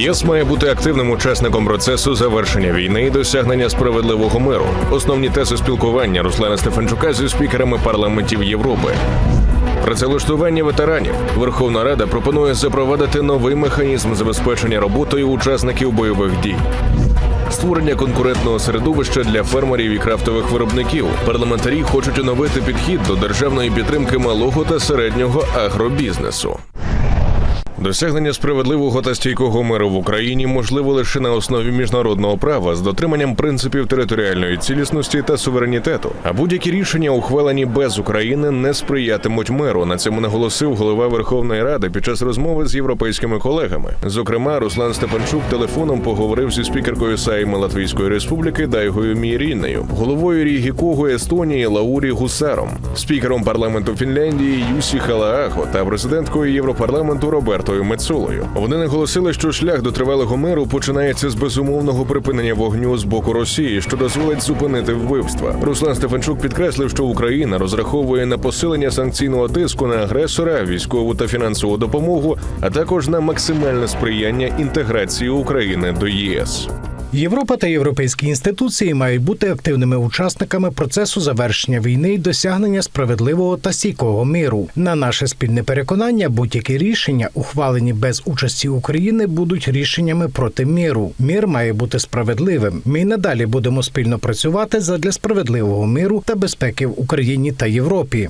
ЄС має бути активним учасником процесу завершення війни і досягнення справедливого миру. Основні тези спілкування Руслана Стефанчука зі спікерами парламентів Європи. Працевлаштування ветеранів Верховна Рада пропонує запровадити новий механізм забезпечення роботою учасників бойових дій. Створення конкурентного середовища для фермерів і крафтових виробників. Парламентарі хочуть оновити підхід до державної підтримки малого та середнього агробізнесу. Досягнення справедливого та стійкого миру в Україні можливо лише на основі міжнародного права з дотриманням принципів територіальної цілісності та суверенітету. А будь-які рішення, ухвалені без України, не сприятимуть миру. На цьому наголосив голова Верховної Ради під час розмови з європейськими колегами. Зокрема, Руслан Степанчук телефоном поговорив зі спікеркою Сайми Латвійської Республіки Дайгою Міріннею, головою Рігікогу Естонії Лаурі Гусаром, спікером парламенту Фінляндії Юсі Халааго та президенткою Європарламенту Робертою Мецулою. Вони наголосили, що шлях до тривалого миру починається з безумовного припинення вогню з боку Росії, що дозволить зупинити вбивства. Руслан Стефанчук підкреслив, що Україна розраховує на посилення санкційного тиску на агресора, військову та фінансову допомогу, а також на максимальне сприяння інтеграції України до ЄС. Європа та європейські інституції мають бути активними учасниками процесу завершення війни і досягнення справедливого та стійкого миру. На наше спільне переконання, будь-які рішення, ухвалені без участі України, будуть рішеннями проти миру. Мір має бути справедливим. Ми й надалі будемо спільно працювати задля справедливого миру та безпеки в Україні та Європі.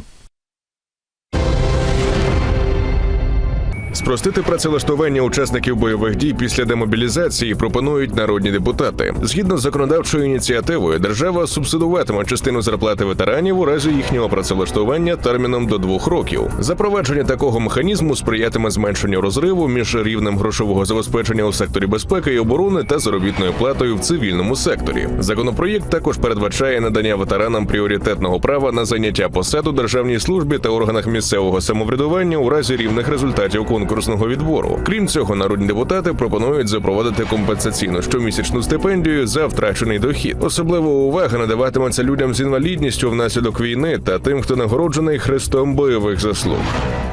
Спростити працевлаштування учасників бойових дій після демобілізації пропонують народні депутати. Згідно з законодавчою ініціативою, держава субсидуватиме частину зарплати ветеранів у разі їхнього працевлаштування терміном до двох років. Запровадження такого механізму сприятиме зменшенню розриву між рівнем грошового забезпечення у секторі безпеки і оборони та заробітною платою в цивільному секторі. Законопроєкт також передбачає надання ветеранам пріоритетного права на заняття посад у державній службі та органах місцевого самоврядування у разі рівних результатів конкурсного відбору. Крім цього, народні депутати пропонують запровадити компенсаційну щомісячну стипендію за втрачений дохід. Особлива увага надаватиметься людям з інвалідністю внаслідок війни та тим, хто нагороджений хрестом бойових заслуг.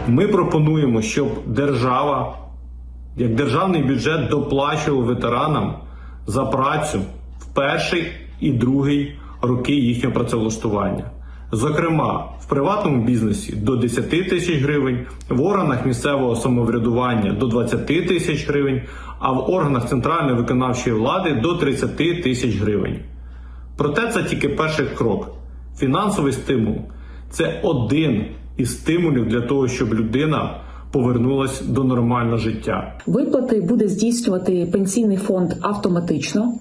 Ми пропонуємо, щоб держава, як державний бюджет, доплачував ветеранам за працю в перший і другий роки їхнього працевлаштування. Зокрема, в приватному бізнесі до 10 тисяч гривень, в органах місцевого самоврядування до 20 тисяч гривень, а в органах центральної виконавчої влади до 30 тисяч гривень. Проте це тільки перший крок. Фінансовий стимул це один із стимулів для того, щоб людина повернулася до нормального життя. Виплати буде здійснювати пенсійний фонд автоматично.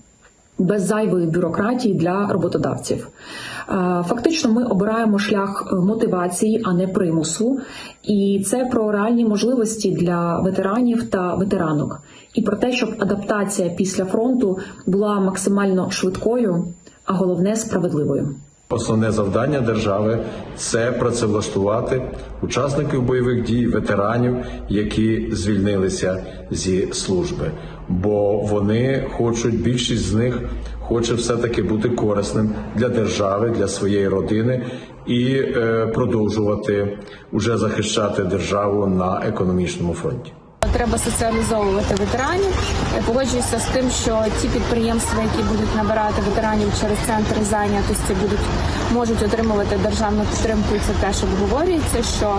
Без зайвої бюрократії для роботодавців. Е, Фактично, ми обираємо шлях мотивації, а не примусу, і це про реальні можливості для ветеранів та ветеранок, і про те, щоб адаптація після фронту була максимально швидкою, а головне справедливою. Основне завдання держави це працевлаштувати учасників бойових дій, ветеранів, які звільнилися зі служби, бо вони хочуть, більшість з них хоче все-таки бути корисним для держави, для своєї родини і е, продовжувати уже захищати державу на економічному фронті. Треба соціалізовувати ветеранів. Погоджуюся з тим, що ті підприємства, які будуть набирати ветеранів через центри зайнятості, будуть можуть отримувати державну підтримку. І це теж обговорюється, що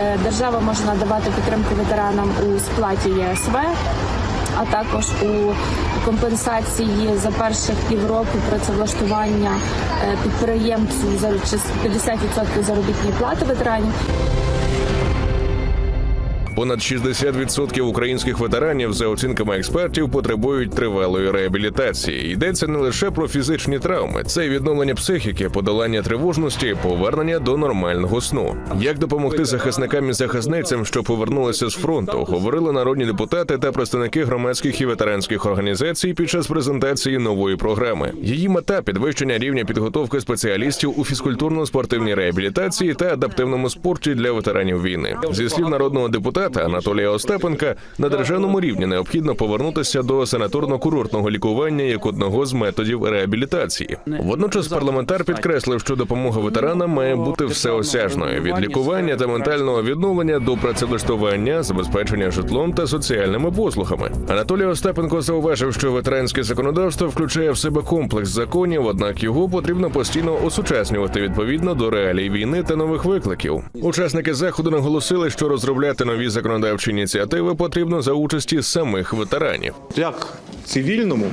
е, держава може надавати підтримку ветеранам у сплаті ЄСВ. А також у компенсації за перших півроку працевлаштування е, підприємцю за чи 50% заробітної плати ветеранів. Понад 60% українських ветеранів, за оцінками експертів, потребують тривалої реабілітації. Йдеться не лише про фізичні травми, це й відновлення психіки, подолання тривожності, повернення до нормального сну. Як допомогти захисникам і захисницям, що повернулися з фронту, говорили народні депутати та представники громадських і ветеранських організацій під час презентації нової програми. Її мета підвищення рівня підготовки спеціалістів у фізкультурно-спортивній реабілітації та адаптивному спорті для ветеранів війни. Зі слів народного депутата. Депутата Анатолія Остапенка на державному рівні необхідно повернутися до санаторно-курортного лікування як одного з методів реабілітації. Водночас парламентар підкреслив, що допомога ветеранам має бути всеосяжною від лікування та ментального відновлення до працевлаштування, забезпечення житлом та соціальними послугами. Анатолій Остапенко зауважив, що ветеранське законодавство включає в себе комплекс законів, однак його потрібно постійно осучаснювати відповідно до реалій війни та нових викликів. Учасники заходу наголосили, що розробляти нові законодавчі ініціативи потрібно за участі самих ветеранів. Як цивільному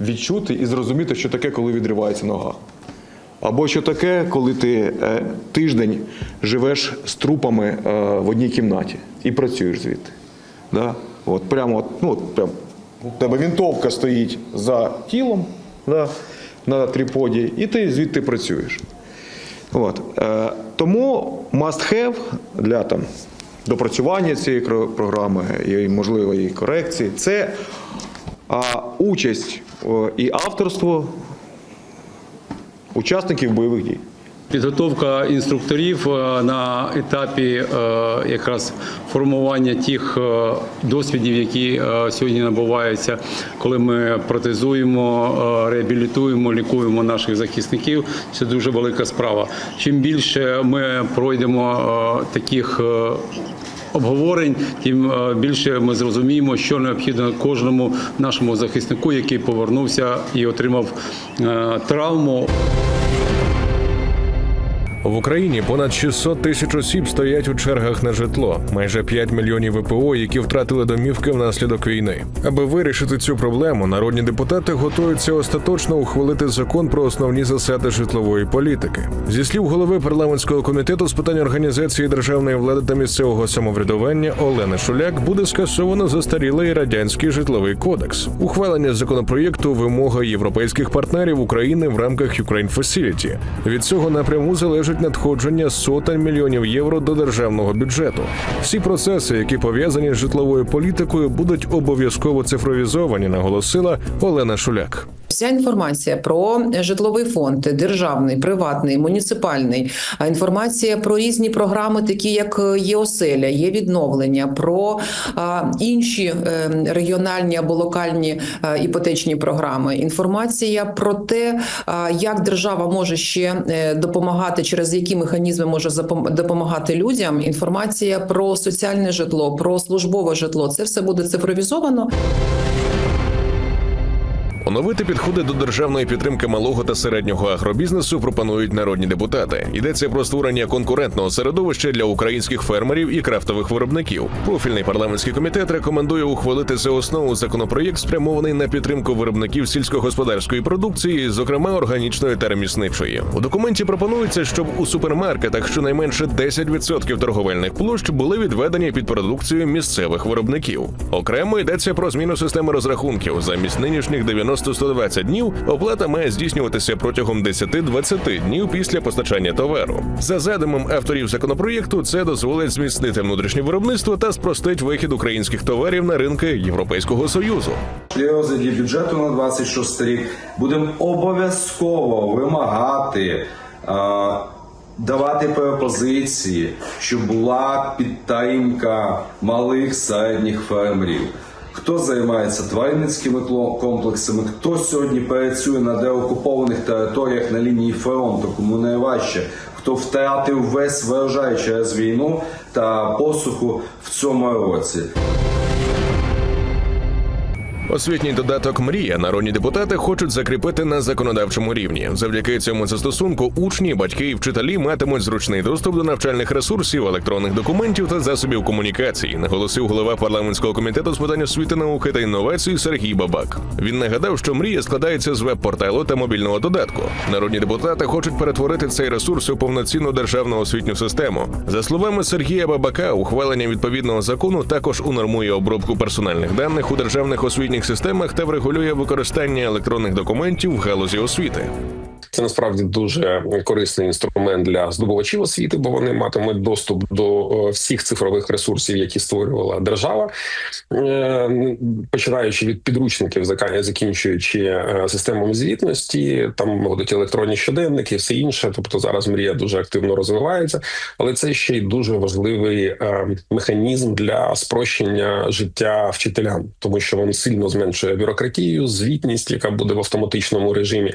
відчути і зрозуміти, що таке, коли відривається нога? Або що таке, коли ти е, тиждень живеш з трупами е, в одній кімнаті і працюєш звідти. Да? От прямо, ну, от, прям, у тебе вінтовка стоїть за тілом да, на триподі, і ти звідти працюєш. От. Е, тому must have для там, допрацювання цієї програми і можливої корекції це участь і авторство учасників бойових дій. Підготовка інструкторів е, на етапі е, якраз формування тих е, досвідів, які сьогодні набуваються, коли ми протезуємо, реабілітуємо, лікуємо наших захисників. Це дуже велика справа. Чим більше ми пройдемо таких. Обговорень, тим більше ми зрозуміємо, що необхідно кожному нашому захиснику, який повернувся і отримав травму. В Україні понад 600 тисяч осіб стоять у чергах на житло, майже 5 мільйонів ВПО, які втратили домівки внаслідок війни. Аби вирішити цю проблему, народні депутати готуються остаточно ухвалити закон про основні засади житлової політики. Зі слів голови парламентського комітету з питань організації державної влади та місцевого самоврядування Олени Шуляк буде скасовано застарілий радянський житловий кодекс. Ухвалення законопроєкту вимога європейських партнерів України в рамках Ukraine Facility. Від цього напряму залежить надходження сотень мільйонів євро до державного бюджету. Всі процеси, які пов'язані з житловою політикою, будуть обов'язково цифровізовані, наголосила Олена Шуляк. Вся інформація про житловий фонд, державний, приватний, муніципальний, інформація про різні програми, такі як е, є оселя, є відновлення, про інші е, регіональні або локальні е, іпотечні програми. Інформація про те, як держава може ще допомагати, через які механізми може допомагати людям. Інформація про соціальне житло, про службове житло. Це все буде цифровізовано. Оновити підходи до державної підтримки малого та середнього агробізнесу пропонують народні депутати. Йдеться про створення конкурентного середовища для українських фермерів і крафтових виробників. Профільний парламентський комітет рекомендує ухвалити за основу законопроєкт, спрямований на підтримку виробників сільськогосподарської продукції, зокрема органічної та ремісничої. У документі пропонується, щоб у супермаркетах щонайменше 10% торговельних площ були відведені під продукцію місцевих виробників. Окремо йдеться про зміну системи розрахунків замість нинішніх 90-120 днів. Оплата має здійснюватися протягом 10-20 днів після постачання товару. За задумом авторів законопроєкту, це дозволить зміцнити внутрішнє виробництво та спростить вихід українських товарів на ринки Європейського союзу. При розгляді бюджету на 26 рік будемо обов'язково вимагати е, давати пропозиції, щоб була підтримка малих середніх фермерів. Хто займається тваринницькими комплексами, хто сьогодні працює на деокупованих територіях на лінії фронту, кому найважче, хто втратив весь врожай через війну та посуху в цьому році. Освітній додаток Мрія народні депутати хочуть закріпити на законодавчому рівні. Завдяки цьому застосунку учні, батьки і вчителі матимуть зручний доступ до навчальних ресурсів, електронних документів та засобів комунікації, наголосив голова парламентського комітету з питань освіти, науки та інновацій Сергій Бабак. Він нагадав, що мрія складається з веб-порталу та мобільного додатку. Народні депутати хочуть перетворити цей ресурс у повноцінну державну освітню систему. За словами Сергія Бабака, ухвалення відповідного закону також унормує обробку персональних даних у державних освітніх системах та врегулює використання електронних документів в галузі освіти. Це насправді дуже корисний інструмент для здобувачів освіти, бо вони матимуть доступ до е, всіх цифрових ресурсів, які створювала держава, Е, починаючи від підручників, закінчуючи е, системами звітності. Там будуть електронні щоденники, все інше. Тобто зараз мрія дуже активно розвивається, але це ще й дуже важливий механізм для спрощення життя вчителям, тому що він сильно зменшує бюрократію, звітність, яка буде в автоматичному режимі.